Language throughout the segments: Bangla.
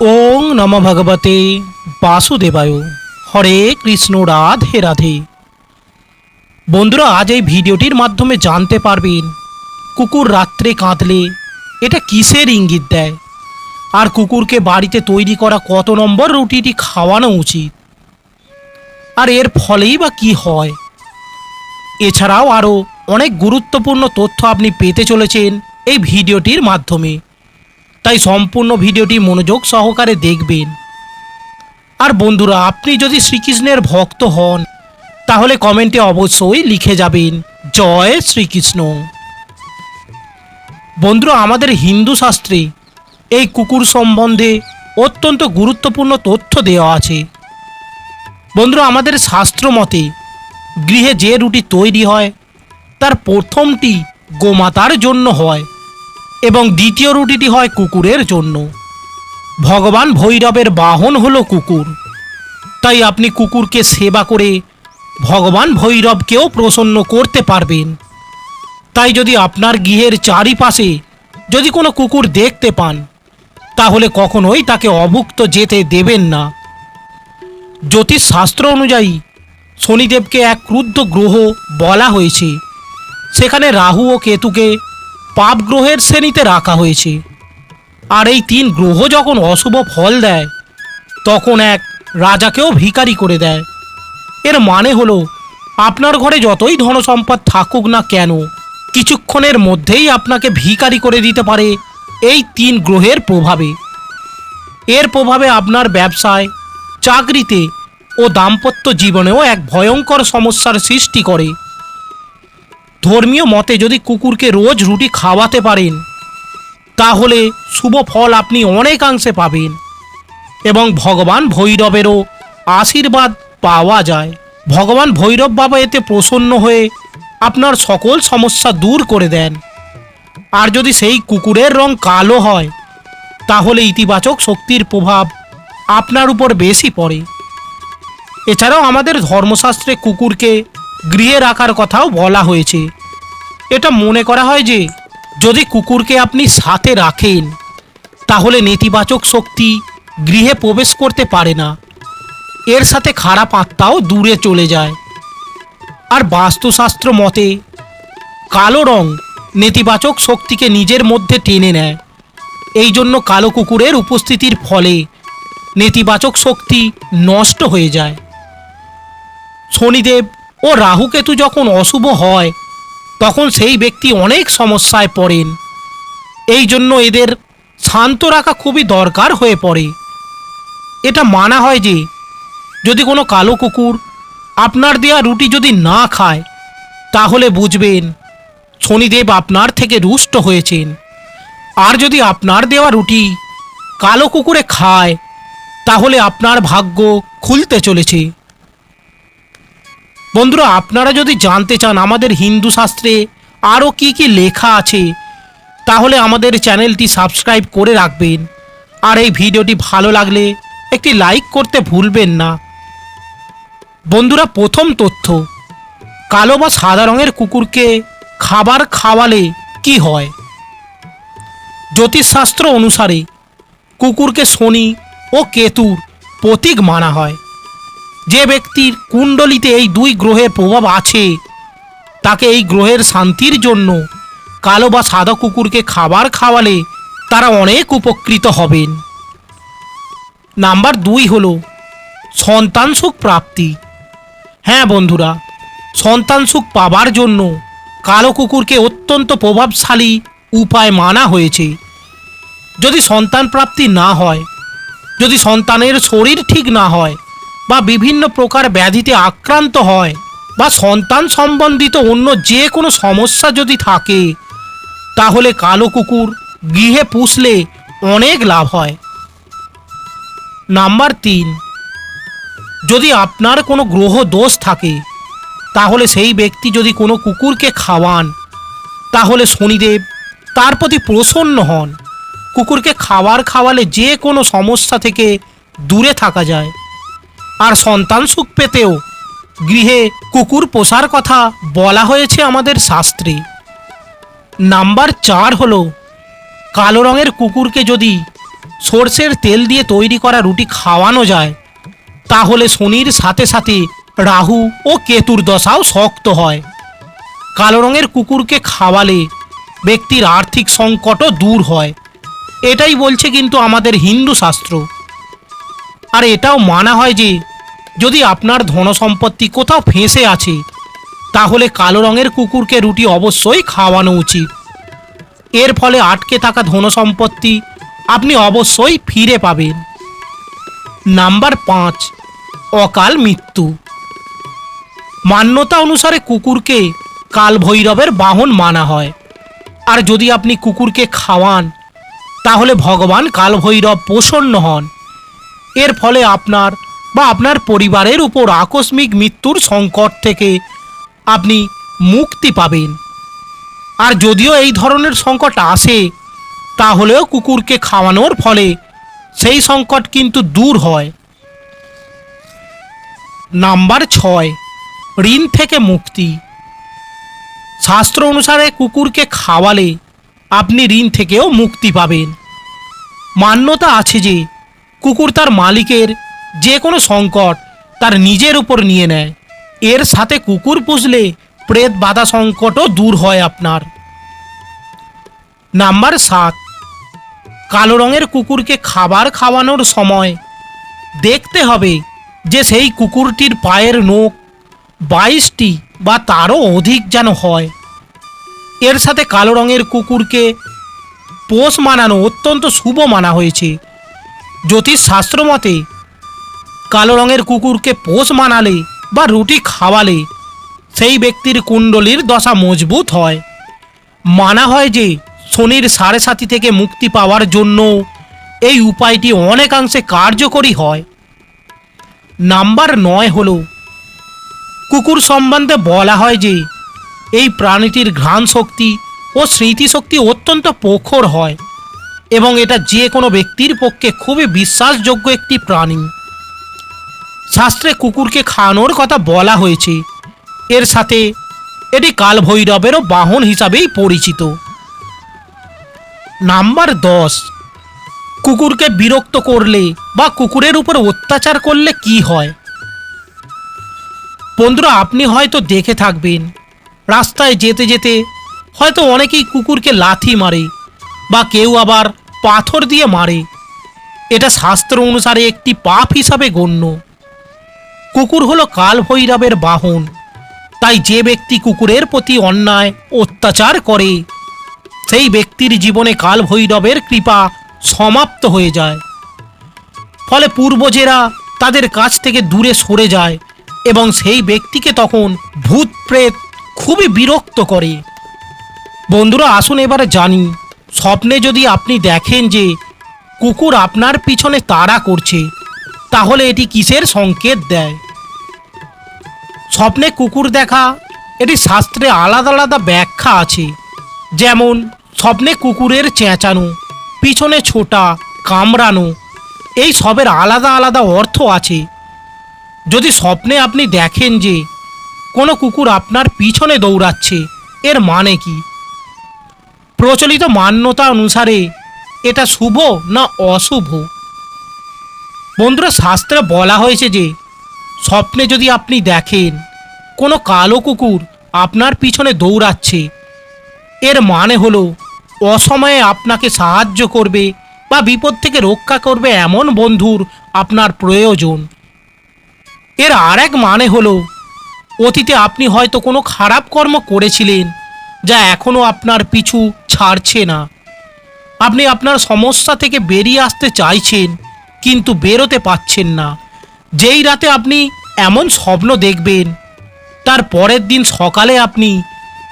ওং নম ভগবতে বাসুদেবায়। হরে কৃষ্ণ, রাধে রাধে। বন্ধুরা, আজ এই ভিডিওটির মাধ্যমে জানতে পারবেন, কুকুর রাত্রে কাঁদলে এটা কিসের ইঙ্গিত দেয়? আর কুকুরকে বাড়িতে তৈরি করা কত নম্বর রুটিটি খাওয়ানো উচিত? আর এর ফলেই বা কি হয়? এছাড়াও আরও অনেক গুরুত্বপূর্ণ তথ্য আপনি পেতে চলেছেন এই ভিডিওটির মাধ্যমে। তাই সম্পূর্ণ ভিডিওটি মনোযোগ সহকারে দেখবেন। আর বন্ধুরা, আপনি যদি শ্রীকৃষ্ণের ভক্ত হন, তাহলে কমেন্টে অবশ্যই লিখে যাবেন, জয় শ্রীকৃষ্ণ। বন্ধুরা, আমাদের হিন্দু শাস্ত্রে এই কুকুর সম্বন্ধে অত্যন্ত গুরুত্বপূর্ণ তথ্য দেওয়া আছে। বন্ধুরা, আমাদের শাস্ত্র মতে, গৃহে যে রুটি তৈরি হয়, তার প্রথমটি গোমাতার জন্য হয়। এবং দ্বিতীয় রুটিটি হয় কুকুরের জন্য। ভগবান ভৈরবের বাহন হলো কুকুর। তাই আপনি কুকুরকে সেবা করে ভগবান ভৈরবকেও প্রসন্ন করতে পারবেন। তাই যদি আপনার গৃহের চারিপাশে যদি কোনো কুকুর দেখতে পান, তাহলে কখনোই তাকে অভুক্ত যেতে দেবেন না। জ্যোতিষ শাস্ত্র অনুযায়ী শনিদেবকে এক ক্রুদ্ধ গ্রহ বলা হয়েছে। সেখানে রাহু ও কেতুকে পাপ গ্রহের শ্রেণীতে রাখা হয়েছে। আর এই তিন গ্রহ যখন অশুভ ফল দেয়, তখন এক রাজাকেও ভিখারি করে দেয়। এর মানে হলো, আপনার ঘরে যতই ধনসম্পদ থাকুক না কেন, কিছুক্ষণের মধ্যেই আপনাকে ভিখারি করে দিতে পারে এই তিন গ্রহের প্রভাবে। এর প্রভাবে আপনার ব্যবসায়, চাকরিতে ও দাম্পত্য জীবনেও এক ভয়ঙ্কর সমস্যার সৃষ্টি করে। ধর্মীয় মতে যদি কুকুরকে রোজ রুটি খাওয়াতে পারেন, তাহলে শুভ ফল আপনি অনেকাংশে পাবেন এবং ভগবান ভৈরবেরও আশীর্বাদ পাওয়া যায়। ভগবান ভৈরব বাবা এতে প্রসন্ন হয়ে আপনার সকল সমস্যা দূর করে দেন। আর যদি সেই কুকুরের রং কালো হয়, তাহলে ইতিবাচক শক্তির প্রভাব আপনার উপর বেশি পড়ে। এছাড়াও আমাদের ধর্মশাস্ত্রে কুকুরকে গৃহে রাখার কথাও বলা হয়েছে। এটা মনে করা হয় যে, যদি কুকুরকে আপনি সাথে রাখেন, তাহলে নেতিবাচক শক্তি গৃহে প্রবেশ করতে পারে না। এর সাথে খারাপ আত্মাও দূরে চলে যায়। আর বাস্তুশাস্ত্র মতে, কালো রং নেতিবাচক শক্তিকে নিজের মধ্যে টেনে নেয়। এই জন্য কালো কুকুরের উপস্থিতির ফলে নেতিবাচক শক্তি নষ্ট হয়ে যায়। শনিদেব ও রাহুকেতু যখন অশুভ হয়, তখন সেই ব্যক্তি অনেক সমস্যায় পড়েন। এই জন্য এদের শান্ত রাখা খুবই দরকার হয়ে পড়ে। এটা মানা হয় যে, যদি কোনো কালো কুকুর আপনার দেয়া রুটি যদি না খায়, তাহলে বুঝবেন শনিদেব আপনার থেকে রুষ্ট হয়েছেন। আর যদি আপনার দেওয়া রুটি কালো কুকুরে খায়, তাহলে আপনার ভাগ্য খুলতে চলেছে। বন্ধুরা, আপনারা যদি জানতে চান আমাদের হিন্দু শাস্ত্রে আরও কি কি লেখা আছে, তাহলে আমাদের চ্যানেলটি সাবস্ক্রাইব করে রাখবেন। আর এই ভিডিওটি ভালো লাগলে একটি লাইক করতে ভুলবেন না। বন্ধুরা, প্রথম তথ্য, কালো বা সাদা রঙের কুকুরকে খাবার খাওয়ালে কি হয়? জ্যোতিষশাস্ত্র অনুসারে কুকুরকে শনি ও কেতুর প্রতীক মানা হয়। যে ব্যক্তির কুণ্ডলিতে এই দুই গ্রহের প্রভাব আছে, তাকে এই গ্রহের শান্তির জন্য কালো বা সাদা কুকুরকে খাবার খাওয়ালে তারা অনেক উপকৃত হবেন। নাম্বার দুই হলো সন্তান সুখ প্রাপ্তি। হ্যাঁ বন্ধুরা, সন্তান সুখ পাবার জন্য কালো কুকুরকে অত্যন্ত প্রভাবশালী উপায় মানা হয়েছে। যদি সন্তান প্রাপ্তি না হয়, যদি সন্তানের শরীর ঠিক না হয় বা বিভিন্ন প্রকার ব্যাধিতে আক্রান্ত হয় বা সন্তান সম্বন্ধিত অন্য যে কোনো সমস্যা যদি থাকে, তাহলে কালো কুকুর গৃহে পুষলে অনেক লাভ হয়। নাম্বার তিন, যদি আপনার কোনো গ্রহ দোষ থাকে, তাহলে সেই ব্যক্তি যদি কোনো কুকুরকে খাওয়ান, তাহলে শনিদেব তার প্রতি প্রসন্ন হন। কুকুরকে খাবার খাওয়ালে যে কোনো সমস্যা থেকে দূরে থাকা যায়। আর সন্তান সুখ পেতেও। গৃহে কুকুর পোষার কথা বলা হয়েছে আমাদের শাস্ত্রে। নাম্বার চার হল, কালো রঙের কুকুরকে যদি সর্ষের তেল দিয়ে তৈরি করা রুটি খাওয়ানো যায়, তাহলে শনির সাথে সাথে রাহু ও কেতুর দশাও শক্ত হয়। কালো রঙের কুকুরকে খাওয়ালে ব্যক্তির আর্থিক সংকটও দূর হয়। এটাই বলছে কিন্তু আমাদের হিন্দু শাস্ত্র। আর এটাও মানা হয় যে, যদি আপনার ধনসম্পত্তি কোথাও ফেঁসে আছে, তাহলে কালো রঙের কুকুরকে রুটি অবশ্যই খাওয়ানো উচিত। এর ফলে আটকে থাকা ধনসম্পত্তি আপনি অবশ্যই ফিরে পাবেন। নাম্বার পাঁচ, অকাল মৃত্যু। মান্যতা অনুসারে কুকুরকে কাল ভৈরবের বাহন মানা হয়। আর যদি আপনি কুকুরকে খাওয়ান, তাহলে ভগবান কাল ভৈরব প্রসন্ন হন। এর ফলে আপনার বা আপনার পরিবারের উপর আকস্মিক মৃত্যুর সংকট থেকে আপনি মুক্তি পাবেন। আর যদিও এই ধরনের সংকট আসে, তাহলেও কুকুরকে খাওয়ানোর ফলে সেই সংকট কিন্তু দূর হয়। নাম্বার ছয়, ঋণ থেকে মুক্তি। শাস্ত্র অনুসারে কুকুরকে খাওয়ালে আপনি ঋণ থেকেও মুক্তি পাবেন। মান্যতা আছে যে কুকুর তার মালিকের যে কোনো সংকট তার নিজের উপর নিয়ে নেয়। এর সাথে কুকুর পুষলে প্রেত বাধা সংকটও দূর হয় আপনার। নাম্বার সাত, কালো রঙের কুকুরকে খাবার খাওয়ানোর সময় দেখতে হবে যে সেই কুকুরটির পায়ের নখ বাইশটি বা তারও অধিক যেন হয়। এর সাথে কালো রঙের কুকুরকে পোষ মানানো অত্যন্ত শুভ মানা হয়েছে। জ্যোতিষ শাস্ত্র মতে কালো রঙের কুকুরকে পোষ মানালে বা রুটি খাওয়ালে, সেই ব্যক্তির কুণ্ডলীর দশা মজবুত হয়। মানা হয় যে শনির সাড়ে সাথী থেকে মুক্তি পাওয়ার জন্য এই উপায়টি অনেকাংশে কার্যকরী হয়। নাম্বার নয় হল, কুকুর সম্বন্ধে বলা হয় যে এই প্রাণীটির ঘ্রাণ শক্তি ও স্মৃতিশক্তি অত্যন্ত প্রখর হয়। এবং এটা যে কোনো ব্যক্তির পক্ষে খুবই বিশ্বাসযোগ্য একটি প্রাণী। শাস্ত্রে কুকুরকে খাওয়ানোর কথা বলা হয়েছে। এর সাথে এটি কালভৈরবেরও বাহন হিসাবেই পরিচিত। নাম্বার দশ, কুকুরকে বিরক্ত করলে বা কুকুরের উপর অত্যাচার করলে কি হয়? বন্ধুরা, আপনি হয়তো দেখে থাকবেন, রাস্তায় যেতে যেতে হয়তো অনেকেই কুকুরকে লাথি মারে। বা কেউ আবার পাথর দিয়ে মারে। এটা শাস্ত্র অনুসারে একটি পাপ হিসাবে গণ্য। কুকুর হলো কাল ভৈরবের বাহন। তাই যে ব্যক্তি কুকুরের প্রতি অন্যায়, অত্যাচার করে, সেই ব্যক্তির জীবনে কাল ভৈরবের কৃপা সমাপ্ত হয়ে যায়। ফলে পূর্বজেরা তাদের কাছ থেকে দূরে সরে যায় এবং সেই ব্যক্তিকে তখন ভূত প্রেত খুবই বিরক্ত করে। বন্ধুরা, আসুন এবারে জানি স্বপ্নে যদি আপনি দেখেন যে কুকুর আপনার পিছনে তাড়া করছে, তাহলে এটি কিসের সংকেত দেয়? স্বপ্নে কুকুর দেখা, এটি শাস্ত্রে আলাদা আলাদা ব্যাখ্যা আছে। যেমন, স্বপ্নে কুকুরের চেঁচানো, পিছনে ছোটা, কামড়ানো, এই সবের আলাদা আলাদা অর্থ আছে। যদি স্বপ্নে আপনি দেখেন যে কোনো কুকুর আপনার পিছনে দৌড়াচ্ছে, এর মানে কি? প্রচলিত মান্যতা অনুসারে এটা শুভ না অশুভ? বন্ধুরা, শাস্ত্রে বলা হয়েছে যে, স্বপ্নে যদি আপনি দেখেন কোনো কালো কুকুর আপনার পিছনে দৌড়াচ্ছে, এর মানে হলো অসময়ে আপনাকে সাহায্য করবে বা বিপদ থেকে রক্ষা করবে এমন বন্ধুর আপনার প্রয়োজন। এর আর এক মানে হলো, অতীতে আপনি হয়তো কোনো খারাপ কর্ম করেছিলেন যা এখনও আপনার পিছু ছাড়ছে না। আপনি আপনার সমস্যা থেকে বেরিয়ে আসতে চাইছেন, কিন্তু বেরোতে পাচ্ছেন না। যেই রাতে আপনি এমন স্বপ্ন দেখবেন, তার পরের দিন সকালে আপনি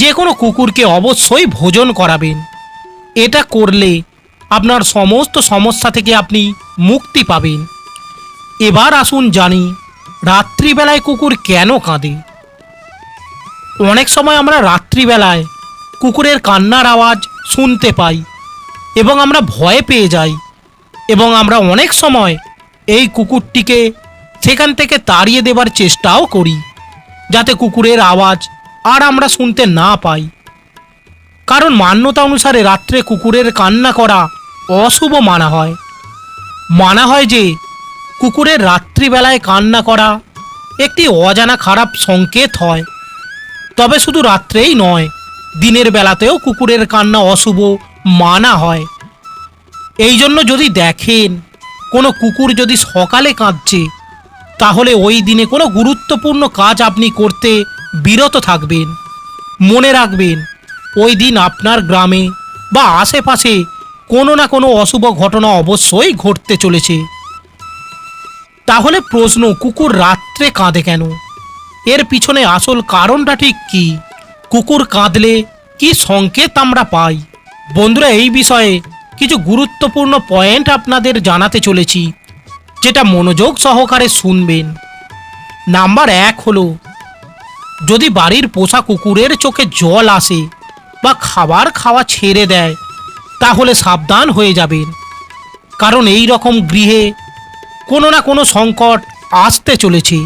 যে কোনো কুকুরকে অবশ্যই ভোজন করাবেন। এটা করলে আপনার সমস্ত সমস্যা থেকে আপনি মুক্তি পাবেন। এবার আসুন জানি, রাত্রিবেলায় কুকুর কেন কাঁদে? অনেক সময় আমরা রাত্রিবেলায় কুকুরের কান্নার আওয়াজ শুনতে পাই এবং আমরা ভয় পেয়ে যাই এবং আমরা অনেক সময় এই কুকুরটিকে সেখান থেকে তাড়িয়ে দেবার চেষ্টাও করি যাতে কুকুরের আওয়াজ আর আমরা শুনতে না পাই। কারণ মান্যতা অনুসারে রাত্রে কুকুরের কান্না করা অশুভ মানা হয়। মানা হয় যে কুকুরের রাত্রিবেলায় কান্না করা একটি অজানা খারাপ সংকেত হয়। তবে শুধু রাত্রেই নয় দিনের বেলাতেও কুকুরের কান্না অশুভ মানা হয়। এই জন্য যদি দেখেন, কোনো কুকুর যদি সকালে কাঁদছে, তাহলে ওই দিনে কোনো গুরুত্বপূর্ণ কাজ আপনি করতে বিরত থাকবেন। মনে রাখবেন, ওই দিন আপনার গ্রামে বা আশেপাশে কোনো না কোনো অশুভ ঘটনা অবশ্যই ঘটতে চলেছে। তাহলে প্রশ্ন, কুকুর রাত্রে কাঁদে কেন? এর পিছনে আসল কারণটা ঠিক কি? কুকুর কাঁদলে কি সংকেত আমরা পাই? বন্ধুরা, এই বিষয়ে কিছু গুরুত্বপূর্ণ পয়েন্ট আপনাদের জানাতে চলেছি, যেটা মনোযোগ সহকারে শুনবেন। নাম্বার এক হলো, যদি বাড়ির পোষা কুকুরের চোখে জল আসে বা খাবার খাওয়া ছেড়ে দেয়, তাহলে সাবধান হয়ে যাবেন। কারণ এই রকম গৃহে কোনো না কোনো সংকট আসতে চলেছে।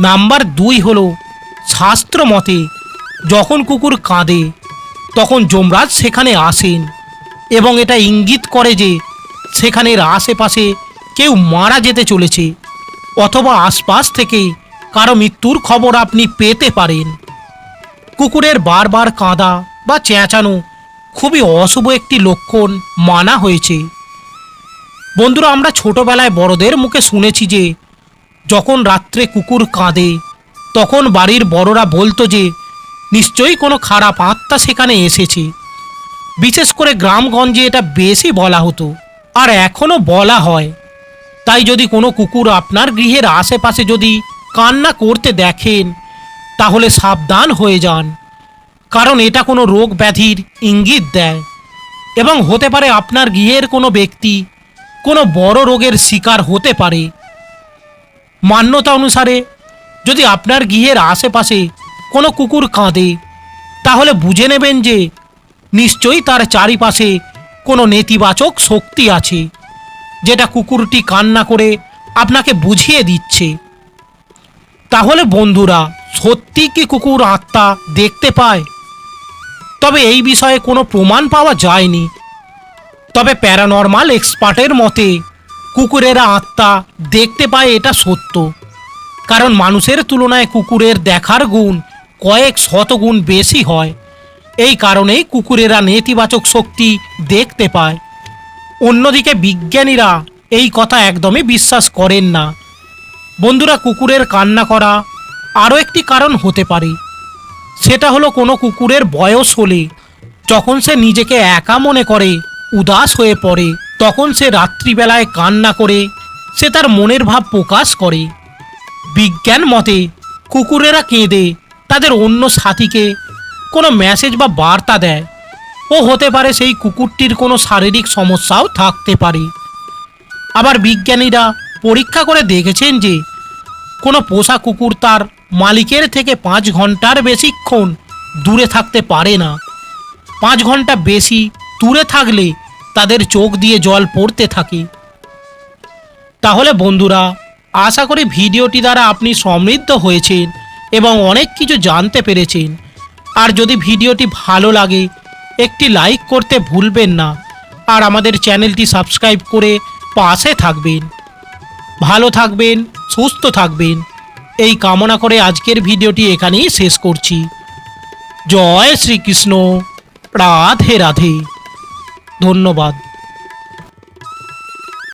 নাম্বার দুই হলো, শাস্ত্র মতে যখন কুকুর কাঁদে, তখন যমরাজ সেখানে আসেন এবং এটা ইঙ্গিত করে যে সেখানের আশেপাশে কেউ মারা যেতে চলেছে অথবা আশপাশ থেকে কারও মৃত্যুর খবর আপনি পেতে পারেন। কুকুরের বারবার কাঁদা বা চেঁচানো খুবই অশুভ একটি লক্ষণ মানা হয়েছে। বন্ধুরা, আমরা ছোটবেলায় বড়দের মুখে শুনেছি যে যখন রাত্রে কুকুর কাঁদে, তখন বাড়ির বড়রা বলতো যে নিশ্চয়ই কোনো খারাপ আত্মা সেখানে এসেছে। বিশেষ করে গ্রামগঞ্জে এটা বেশি বলা হতো, আর এখনও বলা হয়। তাই যদি কোনো কুকুর আপনার গৃহের আশেপাশে যদি কান্না করতে দেখেন, তাহলে সাবধান হয়ে যান, কারণ এটা কোনো রোগ ব্যাধির ইঙ্গিত দেয়। এবং হতে পারে আপনার গৃহের কোনো ব্যক্তি কোনো বড় রোগের শিকার হতে পারে। মান্যতা অনুসারে যদি আপনার গৃহের আশেপাশে কোনো কুকুর কাঁদে। তাহলে বুঝে নেবেন যে নিশ্চয়ই তার চারিপাশে কোনো নেতিবাচক শক্তি আছে, যেটা কুকুরটি কান্না করে আপনাকে বুঝিয়ে দিচ্ছে। তাহলে বন্ধুরা, সত্যি কি কুকুর আত্মা দেখতে পায়? তবে এই বিষয়ে কোনো প্রমাণ পাওয়া যায়নি। তবে প্যারানর্মাল এক্সপার্টের মতে, কুকুরেরা আত্মা দেখতে পায় এটা সত্য। কারণ মানুষের তুলনায় কুকুরের দেখার গুণ কয়েক শতগুণ বেশি হয়। এই কারণেই কুকুরেরা নেতিবাচক শক্তি দেখতে পায়। অন্যদিকে বিজ্ঞানীরা এই কথা একদমই বিশ্বাস করেন না। বন্ধুরা, কুকুরের কান্না করা আরও একটি কারণ হতে পারে। সেটা হলো কোনো কুকুরের বয়স হলে যখন সে নিজেকে একা মনে করে, উদাস হয়ে পড়ে, তখন সে রাত্রিবেলায় কান্না করে, সে তার মনের ভাব প্রকাশ করে। বিজ্ঞান মতে কুকুরেরা কেঁদে তাদের অন্য সাথীকে কোনো মেসেজ বা বার্তা দেয়। ও হতে পারে সেই কুকুরটির কোনো শারীরিক সমস্যাও থাকতে পারে। আবার বিজ্ঞানীরা পরীক্ষা করে দেখেছেন যে কোনো পোষা কুকুর তার মালিকের থেকে পাঁচ ঘণ্টার বেশিক্ষণ দূরে থাকতে পারে না। পাঁচ ঘণ্টা বেশি দূরে থাকলে তাদের চোখ দিয়ে জল পড়তে থাকে। তাহলে বন্ধুরা, আশা করি ভিডিওটি দ্বারা আপনি সমৃদ্ধ হয়েছেন। এবং অনেক কিছু জানতে পেরেছেন। আর যদি ভিডিওটি ভালো লাগে, একটি লাইক করতে ভুলবেন না। আর আমাদের চ্যানেলটি সাবস্ক্রাইব করে পাশে থাকবেন। ভালো থাকবেন, সুস্থ থাকবেন। এই কামনা করে আজকের ভিডিওটি এখানেই শেষ করছি। জয় শ্রীকৃষ্ণ। রাধে রাধে। ধন্যবাদ।